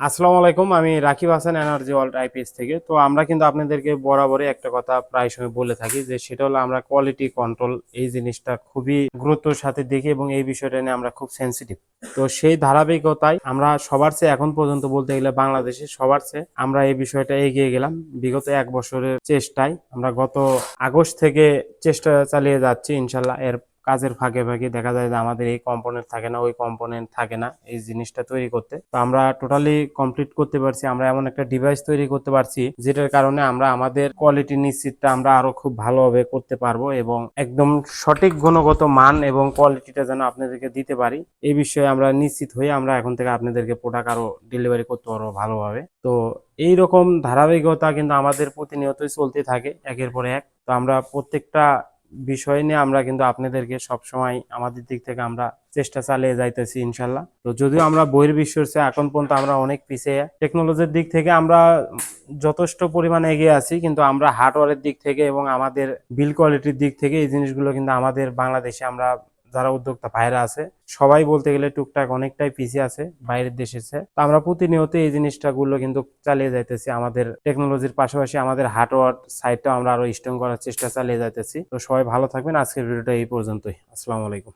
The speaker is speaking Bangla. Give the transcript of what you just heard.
আসসালামু আলাইকুম, আমি Rakib Hasan energy world IPS থেকে। তো আমরা কিন্তু আপনাদেরকে বরাবরই একটা কথা প্রায় সময় বলে থাকি যে, সেটা হলো আমরা কোয়ালিটি কন্ট্রোল এই জিনিসটা খুবই গুরুত্বর সাথে দেখি এবং এই বিষয়টা নিয়ে আমরা খুব সেন্সিটিভ তো সেই ধারাবাহিকতায় আমরা সবার চেয়ে এখন পর্যন্ত বলতে গেলে বাংলাদেশে সবার চেয়ে আমরা এই বিষয়টা এগিয়ে গেলাম। বিগত এক বছরের চেষ্টায় আমরা গত আগস্ট থেকে চেষ্টা চালিয়ে যাচ্ছি, ইনশাল্লাহ এর কাজের ফাঁকে ফাঁকে দেখা যায় যে আমাদের এই কম্পোনেন্ট থাকে না, ওই কম্পোনেন্ট থাকে না এই জিনিসটা তৈরি করতে। তো আমরা টোটালি কমপ্লিট করতে পারছি, আমরা এমন একটা ডিভাইস তৈরি করতে পারছি যেটার কারণে আমরা আমাদের কোয়ালিটি নিশ্চিতটা আমরা আরও খুব ভালোভাবে করতে পারব এবং একদম সঠিক গুণগত মান এবং কোয়ালিটিটা যেন আপনাদেরকে দিতে পারি, এই বিষয়ে আমরা নিশ্চিত হয়ে আমরা এখন থেকে আপনাদেরকে প্রোডাক্ট আরও ডেলিভারি করতে পারব ভালোভাবে। তো এই রকম ধারাবাহিকতা কিন্তু আমাদের প্রতিনিয়তই চলতে থাকে, একের পর এক। তো আমরা প্রত্যেকটা বিষয় নিয়ে আমরা কিন্তু আপনাদেরকে সবসময় আমাদের দিক থেকে আমরা চেষ্টা চালিয়ে যাইতেছি, ইনশাল্লাহ। তো যদিও আমরা বহির বিশ্বের চেয়ে এখন পর্যন্ত আমরা অনেক পিছিয়ে টেকনোলজির দিক থেকে আমরা যথেষ্ট পরিমাণে এগিয়ে আছি, কিন্তু আমরা হার্ডওয়ারের দিক থেকে এবং আমাদের বিল কোয়ালিটির দিক থেকে এই জিনিসগুলো কিন্তু আমাদের বাংলাদেশে আমরা যারা উদ্যোক্তা ভাইরা আছে, সবাই বলতে গেলে টুকটাক অনেকটাই পিছিয়ে আছে, বাইরের দেশে। তো আমরা প্রতিনিয়ত এই জিনিসটা গুলো কিন্তু চালিয়ে যাইতেছি আমাদের টেকনোলজির পাশাপাশি আমাদের হার্ডওয়্যার সাইডটাও আমরা আরও স্ট্রং করার চেষ্টা চালিয়ে যাইতেছি। তো সবাই ভালো থাকবেন। আজকের ভিডিওটা এই পর্যন্তই। আসসালামু আলাইকুম।